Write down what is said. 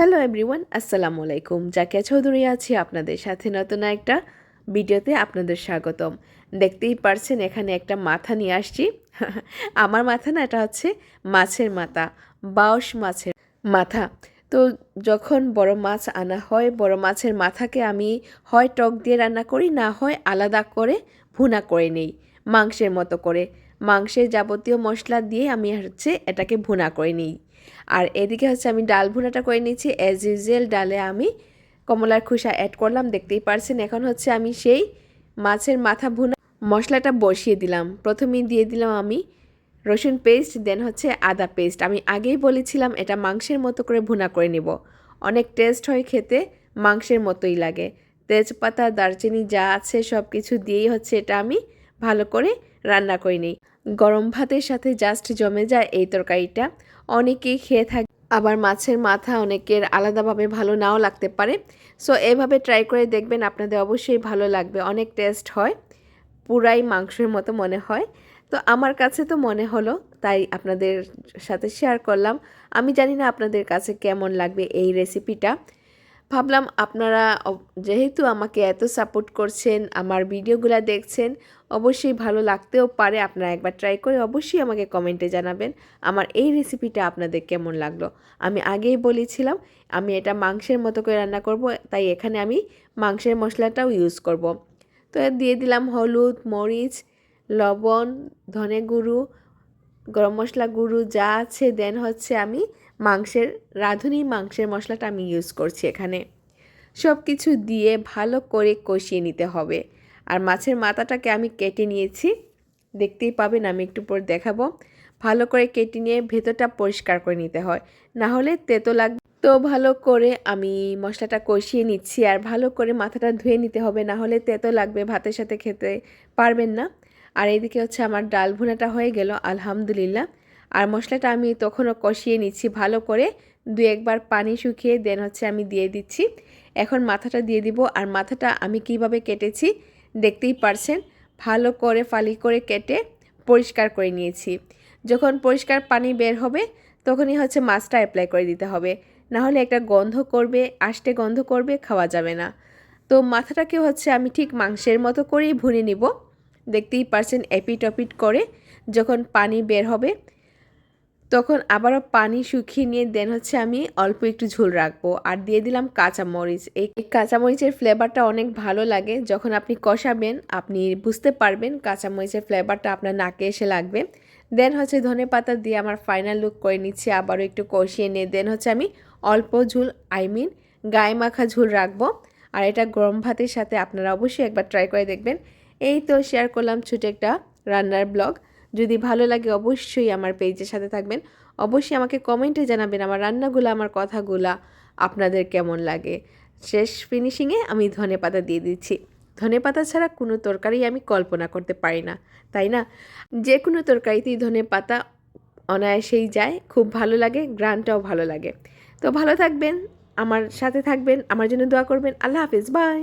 Hello everyone আসসালামু আলাইকুম জাকিয়া চৌধুরী আছি আপনাদের সাথে নতুন একটা ভিডিওতে আপনাদের স্বাগতম। দেখতেই পারছেন, এখানে একটা মাথা নিয়ে আসছি। আমার মাথা না, এটা হচ্ছে মাছের মাথা, বাউশ মাছের মাথা। তো যখন বড় মাছ আনা হয়, বড় মাছের মাথাকে আমি হয় টক দিয়ে রান্না করি, না হয় আলাদা করে ভুনা করে নেই, মাংসের মতো করে। মাংসের যাবতীয় মশলা দিয়ে আমি হচ্ছে এটাকে ভুনা করে নিই। আর এদিকে হচ্ছে আমি ডাল ভুনাটা করে নিচ্ছি অ্যাজ ইউজুয়াল ডালে আমি কমলার খোসা অ্যাড করলাম, দেখতেই পারছেন। এখন হচ্ছে আমি সেই মাছের মাথা ভুনা মশলাটা বসিয়ে দিলাম। প্রথমেই দিয়ে দিলাম আমি রসুন পেস্ট দেন হচ্ছে আদা পেস্ট আমি আগেই বলেছিলাম এটা মাংসের মতো করে ভুনা করে নেব। অনেক টেস্ট হয় খেতে, মাংসের মতোই লাগে। তেজপাতা, দারচিনি যা আছে সব কিছু দিয়েই হচ্ছে এটা আমি ভালো করে রান্না করে নিই। গরম ভাতের সাথে জাস্ট জমে যায় এই তরকারিটা। অনেকেই খেয়ে থাকে আবার মাছের মাথা অনেকের আলাদাভাবে ভালো নাও লাগতে পারে। সো এভাবে ট্রাই করে দেখবেন আপনাদের অবশ্যই ভালো লাগবে। অনেক টেস্ট হয়। পুরাই মাংসের মতো মনে হয়। তো আমার কাছে তো মনে হলো, তাই আপনাদের সাথে শেয়ার করলাম। আমি জানি না আপনাদের কাছে কেমন লাগবে এই রেসিপিটা ভাবলাম আপনারা যেহেতু আমাকে এত সাপোর্ট করছেন, আমার ভিডিওগুলো দেখছেন, অবশ্যই ভালো লাগতেও পারে, আপনারা একবার ট্রাই করে অবশ্যই আমাকে কমেন্টে জানাবেন, আমার এই রেসিপিটা আপনাদের কেমন লাগল? আমি আগেই বলেছিলাম, আমি এটা মাংসের মতো করে রান্না করব, তাই এখানে আমি মাংসের মশলাটাও ইউজ করব। তো দিয়ে দিলাম হলুদ, মরিচ, লবণ, ধনে গুঁড়ো গরম মশলা গুঁড়ো যা আছে দেন হচ্ছে আমি মাংসের, রাঁধুনি মাংসের মশলাটা আমি ইউজ করছি এখানে। সব কিছু দিয়ে ভালো করে কষিয়ে নিতে হবে। আর মাছের মাথাটাকে আমি কেটে নিয়েছি। দেখতেই পাবেন, আমি একটু পর দেখাবো। ভালো করে কেটে নিয়ে ভেতরটা পরিষ্কার করে নিতে হয়। না হলে তেতো লাগবে। তো ভালো করে আমি মশলাটা কষিয়ে নিচ্ছি। আর ভালো করে মাথাটা ধুয়ে নিতে হবে। না হলে তেতো লাগবে ভাতের সাথে খেতে পারবেন না। আর এইদিকে হচ্ছে আমার ডাল ভুনাটা হয়ে গেল, আলহামদুলিল্লাহ। আর মশলাটা আমি তখনও কষিয়ে নিচ্ছি ভালো করে। দু একবার পানি শুকিয়ে দেন হচ্ছে আমি দিয়ে দিচ্ছি। এখন মাথাটা দিয়ে দিব আর মাথাটা আমি কীভাবে কেটেছি দেখতেই পারছেন, ভালো করে ফালি করে কেটে পরিষ্কার করে নিয়েছি। যখন পরিষ্কার পানি বের হবে তখনই হচ্ছে মাছটা অ্যাপ্লাই করে দিতে হবে। না হলে একটা গন্ধ করবে, আষ্টে গন্ধ করবে, খাওয়া যাবে না। তো মাথাটাকে হচ্ছে আমি ঠিক মাংসের মতো করেই ভুনে নিব। দেখতেই পারছেন এপিট অপিট করে যখন পানি বের হবে। তখন আবারও পানি শুকিয়ে নিয়ে দেন হচ্ছে আমি অল্প একটু ঝোল রাখব। আর দিয়ে দিলাম কাঁচামরিচ। এই কাঁচামরিচের ফ্লেভারটা অনেক ভালো লাগে। যখন আপনি কষাবেন, আপনি বুঝতে পারবেন কাঁচামরিচের ফ্লেভারটা আপনার নাকে এসে লাগবে। দেন হচ্ছে ধনে পাতা দিয়ে আমার ফাইনাল লুক করে নিচ্ছি, আবারও একটু কষিয়ে নিয়ে দেন হচ্ছে আমি অল্প ঝুল, আই মিন গায়ে মাখা ঝুল রাখব। আর এটা গরম ভাতের সাথে আপনারা অবশ্যই একবার ট্রাই করে দেখবেন। এই তো শেয়ার করলাম ছোটো একটা রান্নার ব্লগ যদি ভালো লাগে অবশ্যই আমার পেজের সাথে থাকবেন। অবশ্যই আমাকে কমেন্টে জানাবেন আমার রান্নাগুলো, আমার কথাগুলা, আপনাদের কেমন লাগে। শেষ ফিনিশিংয়ে আমি ধনে পাতা দিয়ে দিচ্ছি। ধনে পাতা ছাড়া কোনো তরকারি আমি কল্পনা করতে পারি না, তাই না? যে কোনো তরকারিতেই ধনে পাতা অনায়াসেই যায়, খুব ভালো লাগে, গ্রানটাও ভালো লাগে। তো ভালো থাকবেন, আমার সাথে থাকবেন, আমার জন্য দোয়া করবেন, আল্লাহ হাফিজ বাই